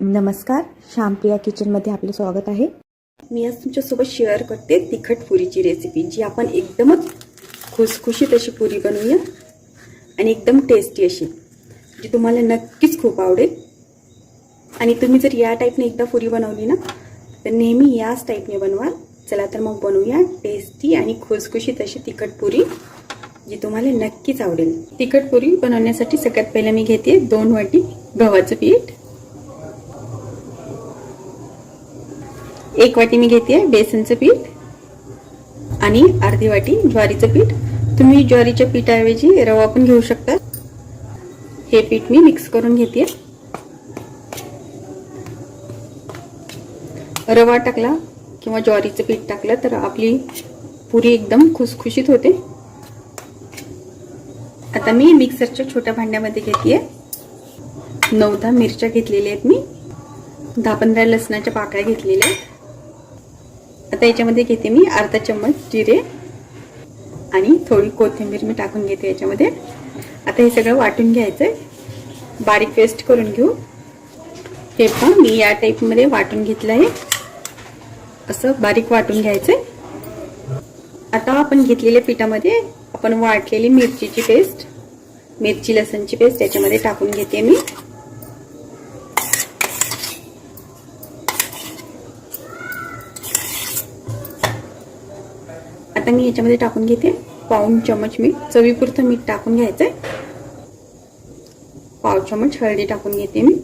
नमस्कार श्यामप्रिया किचनमध्ये आपले स्वागत आहे. मी आज तुमच्यासोबत शेअर करते तिखट पुरीची रेसिपी जी आपण एकदमच खुसखुशीत अशी पुरी बनवूया आणि एकदम टेस्टी अशी जी तुम्हाला नक्कीच खूप आवडेल. आणि तुम्ही जर या टाईपने एकदा पुरी बनवली ना तर नेहमी याच टाईपने बनवाल. चला तर मग बनवूया टेस्टी आणि खुसखुशीत अशी तिखट पुरी जी तुम्हाला नक्कीच आवडेल. तिखट पुरी बनवण्यासाठी सगळ्यात पहिले मी घेते दोन वाटी गव्हाचं पीठ. एक वाटी मी घेते बेसनचं पीठ आणि अर्धी वाटी ज्वारीचं पीठ. तुम्ही ज्वारीच्या पीठाऐवजी रवा पण घेऊ शकता. हे पीठ मी मिक्स करून घेते रवा टाकला किंवा ज्वारीचं पीठ टाकलं तर आपली पुरी एकदम खुसखुशीत होते. आता मी मिक्सरच्या छोट्या भांड्यामध्ये घेते नऊ दहा मिरच्या घेतलेल्या आहेत मी. दहा पंधरा लसणाच्या पाकळ्या घेतलेल्या आहेत. आता याच्यामध्ये घेते मी अर्धा चम्मच जिरे आणि थोडी कोथिंबीर मी टाकून घेते याच्यामध्ये. आता हे सगळं वाटून घ्यायचं आहे बारीक पेस्ट करून घेऊ. हे पण मी या टाईपमध्ये वाटून घेतलं आहे. असं बारीक वाटून घ्यायचं आहे आता आपण घेतलेल्या पिठामध्ये आपण वाटलेली मिरचीची पेस्ट मिरची लसणची पेस्ट याच्यामध्ये टाकून घेते मी. मी याच्यामध्ये टाकून घेते पाऊन चमच मीठ चवीपुरतं मीठ टाकून घ्यायचंय. पाव चमच हळदी टाकून घेते मी.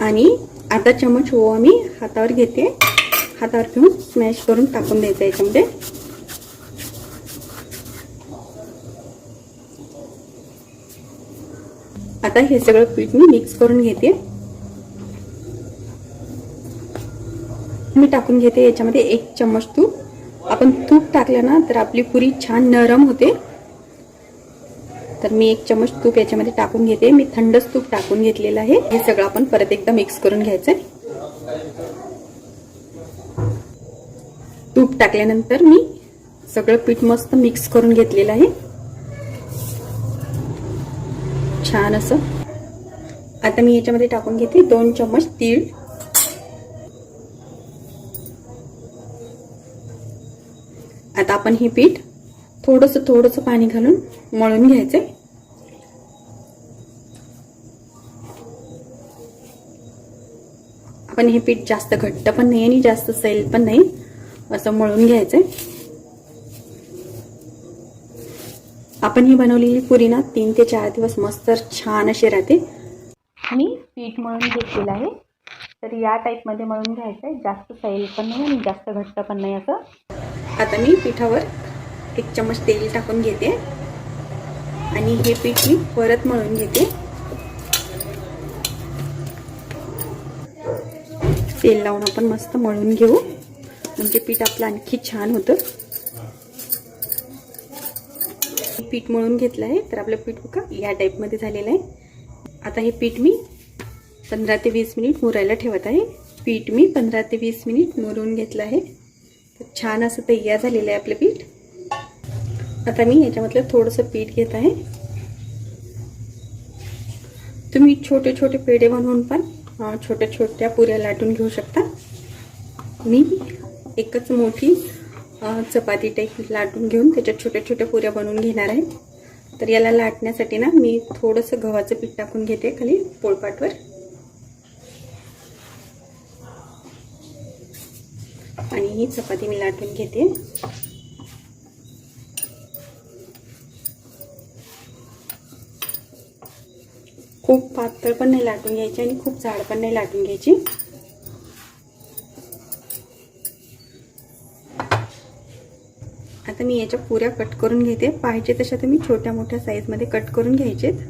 आणि अर्धा चमच ओवा मी हातावर घेते. हातावर घेऊन स्मॅश करून टाकून द्यायचं याच्यामध्ये. आता हे सगळं पीठ मी मिक्स करून घेते. मी टाकून घेते याच्यामध्ये एक चम्मच तूप. आपण तूप टाकलं ना तर आपली पुरी छान नरम होते. तर मी एक चमच तूप याच्यामध्ये टाकून घेते. मी थंडच तूप टाकून घेतलेलं आहे. हे सगळं आपण परत एकदा मिक्स करून घ्यायचं तूप टाकल्यानंतर मी सगळं पीठ मस्त मिक्स करून घेतलेलं आहे. छान असं. आता मी याच्यामध्ये टाकून घेते दोन चम्मच तीळ. आता आपण हे पीठ थोडस थोडस पाणी घालून मळून घ्यायचंय. आपण हे पीठ जास्त घट्ट पण नाही आणि जास्त सैल पण नाही असं मळून घ्यायचंय. आपण ही बनवलेली पुरी ना तीन ते चार दिवस मस्त छान अशी राहते. मी पीठ मळून घेतलेलं आहे. तर या टाईपमध्ये मळून घ्यायचं आहे जास्त सैल पण नाही आणि जास्त घट्ट पण नाही असं. आता मी पिठावर एक चमच तेल टाकून घेते. आणि हे पीठ मी परत मळून घेते. तेल लावून आपण मस्त मळून घेऊ. म्हणजे पीठ आपलं आणखी छान होतं. पीठ मळून घेतलं आहे तर आपलं पीठ बघा या टाईपमध्ये झालेलं आहे. आता हे पीठ मी पंधरा ते वीस मिनिट मुरायला ठेवत आहे. पीठ मी पंधरा ते वीस मिनिट मुरून घेतलं आहे. छान असं तयार झालेलं आहे आपलं पीठ. आता मी याच्यामधलं थोडंसं पीठ घेत आहे. तुम्ही छोटे छोटे पेढे बनवून पण छोट्या छोट्या पुऱ्या लाटून घेऊ शकता. मी एकच मोठी चपाती टाईप लाटून घेऊन त्याच्यात छोट्या छोट्या पुऱ्या बनवून घेणार आहे. तर याला लाटण्यासाठी ना मी थोडंसं गव्हाचं पीठ टाकून घेते खाली पोळपाटवर. आणि ही चपाती मी लाटून घेते. खूप पातळ पण नाही लाटून घ्यायची आणि खूप जाड पण नाही लाटून घ्यायची. आता मी याच्या पुऱ्या कट करून घेते. पाहिजे तशा तुम्ही छोट्या मोठ्या साईजमध्ये कट करून घ्यायचेत.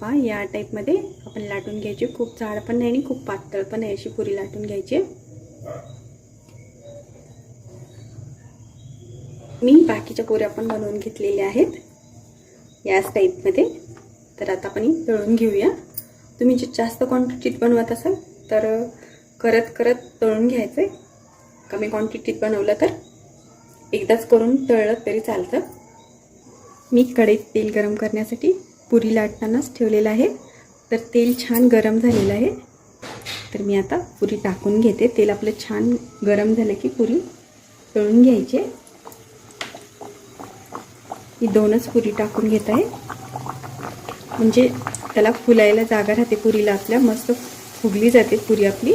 पहा या टाईपमध्ये आपण लाटून घ्यायचे. खूप जाड पण नाही आणि खूप पातळ पण नाही अशी पुरी लाटून घ्यायची. मी बाकीच्या पुऱ्या पण बनवून घेतलेल्या आहेत. याच टाईपमध्ये तर आता आपण तळून घेऊया. तुम्ही जे जास्त क्वांटिटीत बनवत असाल तर करत करत तळून घ्यायचं आहे कमी क्वांटिटीत बनवलं तर एकदाच करून तळलं तरी चालतं. मी कढईत तेल गरम करण्यासाठी पुरी लाटतानाच ठेवलेलं आहे. तर तेल छान गरम झालेलं आहे. तर मी आता पुरी टाकून घेते. तेल आपलं छान गरम झालं की पुरी तळून घ्यायची. ही दोनच पुरी टाकून घेत आहे. म्हणजे त्याला फुलायला जागा राहते पुरीला आपल्या. मस्त फुगली जाते पुरी आपली.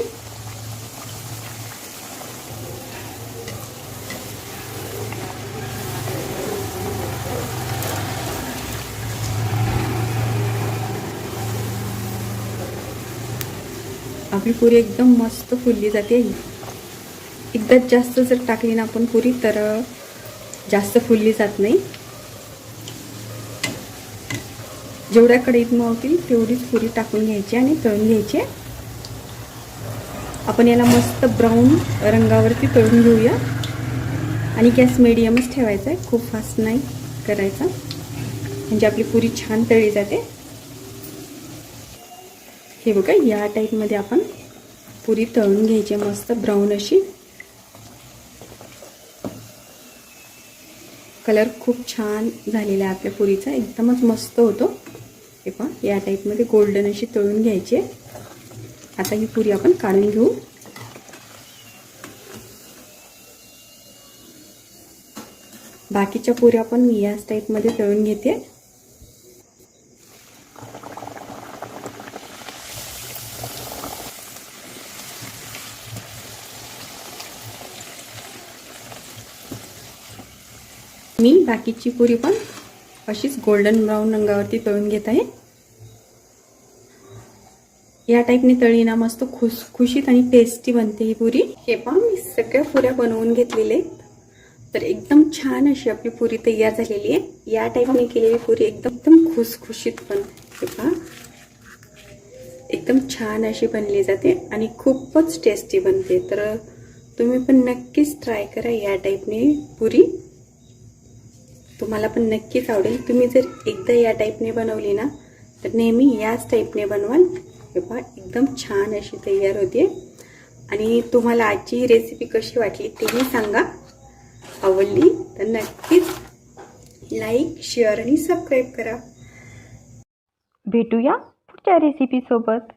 आपली पुरी एकदम मस्त फुलली जाते. एकदा जास्त जर टाकली ना आपण पुरी तर जास्त फुलली जात नाही. जेवढ्या कढईत मावतील तेवढीच पुरी टाकून घ्यायची आणि तळून घ्यायची. आपण याला मस्त ब्राऊन रंगावरती तळून घेऊया. आणि गॅस मिडियमच ठेवायचा आहे खूप फास्ट नाही करायचा. म्हणजे आपली पुरी छान तळली जाते. हे बघा या टाईपमध्ये आपण पुरी तळून घ्यायची मस्त ब्राऊन अशी. कलर खूप छान झालेला आहे आपल्या पुरीचा एकदमच मस्त होतो. हे पण या टाईपमध्ये गोल्डन अशी तळून घ्यायची आहे. आता ही पुरी आपण काढून घेऊ. बाकीच्या पुऱ्या पण मी याच टाईपमध्ये तळून घेते. मी बाकीची पुरी पण अशीच गोल्डन ब्राऊन रंगावरती तळून घेत आहे. या टाईपने तळी ना मस्त खुसखुशीत आणि टेस्टी बनते ही पुरी. हे पण मी सगळ्या पुऱ्या बनवून घेतलेल्या आहेत. तर एकदम छान अशी आपली पुरी तयार झालेली आहे. या टाईपने केलेली पुरी एकदम एकदम खुसखुशीत पण. हे पहा. एकदम छान अशी बनली जाते आणि खूपच टेस्टी बनते. तर तुम्ही पण नक्कीच ट्राय करा या टाईपने पुरी. तुम्हाला पण नक्कीच आवडेल. तुम्ही जर एकदा या टाईपने बनवली ना तर नेहमी याच टाईपने बनवाल. हे एकदम छान अशी तयार होते. आणि तुम्हाला आजची ही रेसिपी कशी वाटली तेही सांगा. आवडली तर नक्कीच लाईक शेअर आणि सबस्क्राईब करा. भेटूया पुढच्या रेसिपीसोबत